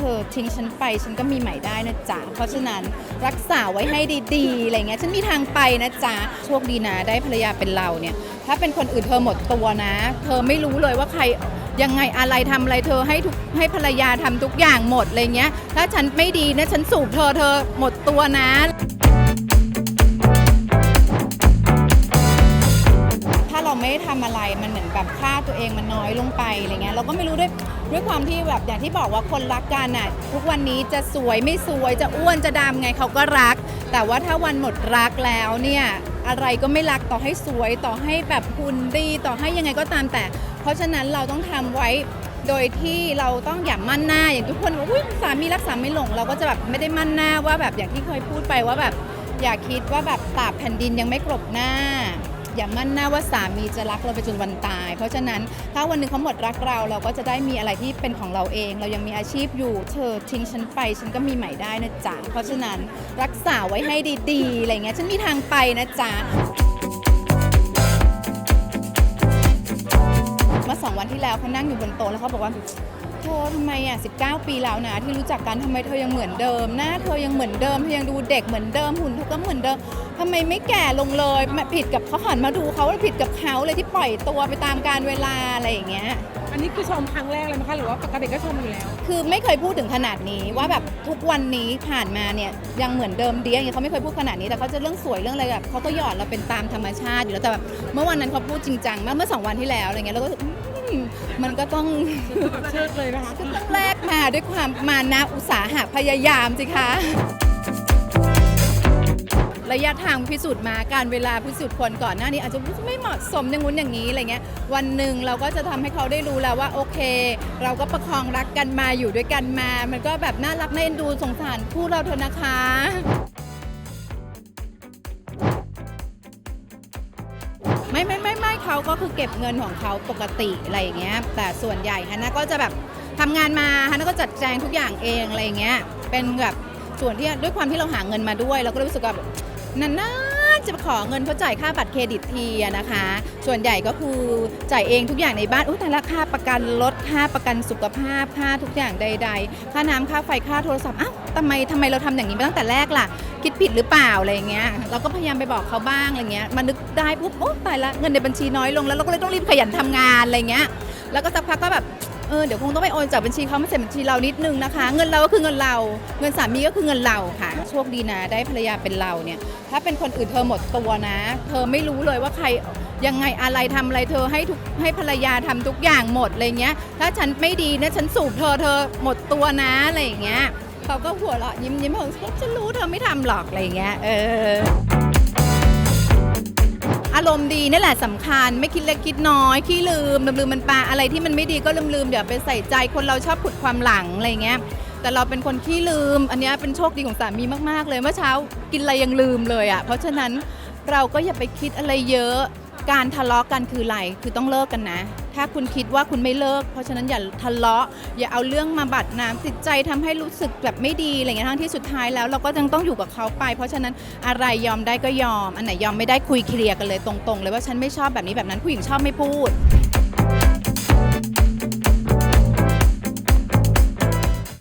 ธอทิ้งฉันไป ฉันก็มีใหม่ได้นะจ๊ะ เพราะฉะนั้นรักษาไว้ให้ดีๆอะไรเงี้ยฉันมีทางไปนะจ๊ะโชคดีนะได้ภรรยาเป็นเราเนี่ย ถ้าเป็นคนอื่นเธอหมดตัวนะ เธอไม่รู้เลยว่าใครยังไงอะไรทำอะไรเธอให้ทุกให้ภรรยาทำทุกอย่างหมดอะไรเงี้ย ถ้าฉันไม่ดีนะฉันสูบเธอเธอหมดตัวนะ อะไร มันเหมือนแบบค่าตัวเองมันน้อยลงไปอะไรเงี้ยเราก็ไม่รู้ด้วยด้วยความที่แบบอย่างที่บอกว่าคนรักกันน่ะทุกวันนี้จะสวยไม่สวยจะอ้วนจะดำไงเขาก็รัก แต่ว่าถ้าวันหมดรักแล้วเนี่ยอะไรก็ไม่รักต่อให้สวยต่อให้แบบหุ่นดีต่อให้ยังไงก็ตามแต่ เพราะฉะนั้นเราต้องทำไว้โดยที่เราต้องอย่ามั่นหน้าอย่างทุกคนบอกอุ้ยสามีรักสามีหลงเราก็จะแบบไม่ได้มั่นหน้าว่าแบบอย่างที่เคยพูดไปว่าแบบอย่าคิดว่าแบบตาบแผ่นดินยังไม่กลบหน้า อย่ามั่นหน้าว่าสามีจะรักเราไปจนวันตาย เพราะฉะนั้นถ้าวันหนึ่งเขาหมดรักเราเราก็จะได้มีอะไรที่เป็นของเราเอง เรายังมีอาชีพอยู่เธอทิ้งฉันไป ฉันก็มีใหม่ได้นะจ๊ะเพราะฉะนั้นรักษาไว้ให้ดีๆอะไรเงี้ยฉันมีทางไปนะจ๊ะเมื่อสองวันที่แล้วเขานั่งอยู่บนโต๊ะแล้วเขาบอกว่า เธอทำไมอะ19 ปีแล้วนะที่รู้จักกันทำไมเธอยังเหมือนเดิม หน้าเธอยังเหมือนเดิมเธอยังดูเด็กเหมือนเดิมหุ่นเธอก็เหมือนเดิมทำไมไม่แก่ลงเลยมาผิดกับเขาหันมาดูเขาแล้วผิดกับเขาเลยที่ปล่อยตัวไปตามการเวลาอะไรอย่างเงี้ยอันนี้คือชมครั้งแรกเลยไหมคะหรือว่าปกติก็ชมอยู่แล้ว คือไม่เคยพูดถึงขนาดนี้ว่าแบบทุกวันนี้ผ่านมาเนี่ยยังเหมือนเดิมเดียอย่างเงี้ยเขาไม่เคยพูดขนาดนี้แต่เขาจะเรื่องสวยเรื่องอะไรแบบเขาก็หยอดเราเป็นตามธรรมชาติอยู่แล้วแต่แบบเมื่อวันนั้นเขาพูดจริงจังมากเมื่อสองวันที่แล้วอะไรเงี้ยเราก็อื มมันก็ต้องเชิดเลยนะคะก็ต้องแลกมาด้วยความมานะอุตสาหะพยายามสิคะระยะทางพิสูจน์มาการเวลาพิสูจน์คนก่อนหน้านี้ อาจจะไม่เหมาะสมอย่างงู้นอย่างนี้อะไรเงี้ยวันหนึ่งเราก็จะทำให้เขาได้รู้แล้วว่าโอเค เราก็ประคองรักกันมาอยู่ด้วยกันมา มันก็แบบน่ารักน่าเอ็นดูสงสารคู่เราเถอะนะคะ ไม่ไม่ไม่ไม่เขาก็คือเก็บเงินของเขาปกติอะไรอย่างเงี้ย แต่ส่วนใหญ่ฮันน่าก็จะแบบทำงานมาฮันน่าก็จัดแจงทุกอย่างเองอะไรอย่างเงี้ย เป็นแบบส่วนที่ด้วยความที่เราหาเงินมาด้วย เราก็รู้สึกว่าแบบนาน ๆจะขอเงินเขาจ่ายค่าบัตรเครดิตทีอะนะคะ ส่วนใหญ่ก็คือจ่ายเองทุกอย่างในบ้านอุ้ยแต่ละค่าประกันรถค่าประกันสุขภาพค่าทุกอย่างใด ๆ ค่าน้ำค่าไฟค่าโทรศัพท์อ้าวทำไมทำไมเราทำอย่างนี้มาตั้งแต่แรกล่ะ คิดผิดหรือเปล่าอะไรอย่างเงี้ยเราก็พยายามไปบอกเขาบ้างอะไรเงี้ยมานึกได้ปุ๊บโอ้ตายละเงินในบัญชีน้อยลงแล้วเราก็เลยต้องรีบขยันทำงานอะไรเงี้ยแล้วก็สักพักก็แบบ เออเดี๋ยวคงต้องไปโอนจากบัญชีเขามาใส่บัญชีเรานิดนึงนะคะ เงินเราก็คือเงินเรา เงินสามีก็คือเงินเราค่ะ โชคดีนะได้ภรรยาเป็นเราเนี่ย ถ้าเป็นคนอื่นเธอหมดตัวนะ เธอไม่รู้เลยว่าใครยังไงอะไรทำอะไรเธอให้ทุกให้ภรรยาทำทุกอย่างหมดอะไรเงี้ย ถ้าฉันไม่ดีนะฉันสูบเธอเธอหมดตัวนะอะไรอย่างเงี้ยเขาก็หัวเราะยิ้มยิ้มเขอฉันรู้เธอไม่ทำหรอกอะไรเงี้ยเออ อารมณ์ดีนี่แหละสำคัญ ไม่คิดเล็กคิดน้อยขี้ลืมลืมลืมมันปาอะไรที่มันไม่ดีก็ลืมลืมเดี๋ยวไปใส่ใจคนเราชอบขุดความหลังอะไรเงี้ยแต่เราเป็นคนขี้ลืม อันนี้เป็นโชคดีของสามีมาก ๆ เลยเมื่อเช้ากินอะไรยังลืมเลยอะ่ะเพราะฉะนั้นเราก็อย่าไปคิดอะไรเยอะ การทะเลาะกันคืออะไรคือต้องเลิกกันนะ ถ้าคุณคิดว่าคุณไม่เลิก เพราะฉะนั้นอย่าทะเลาะ อย่าเอาเรื่องมาบัดน้ำจิตใจทำให้รู้สึกแบบไม่ดีอะไรเงี้ยทั้งที่สุดท้ายแล้วเราก็ยังต้องอยู่กับเขาไป เพราะฉะนั้นอะไรยอมได้ก็ยอม อันไหนยอมไม่ได้คุยเคลียร์กันเลยตรงๆ เลยว่าฉันไม่ชอบแบบนี้แบบนั้นผู้หญิงชอบไม่พูด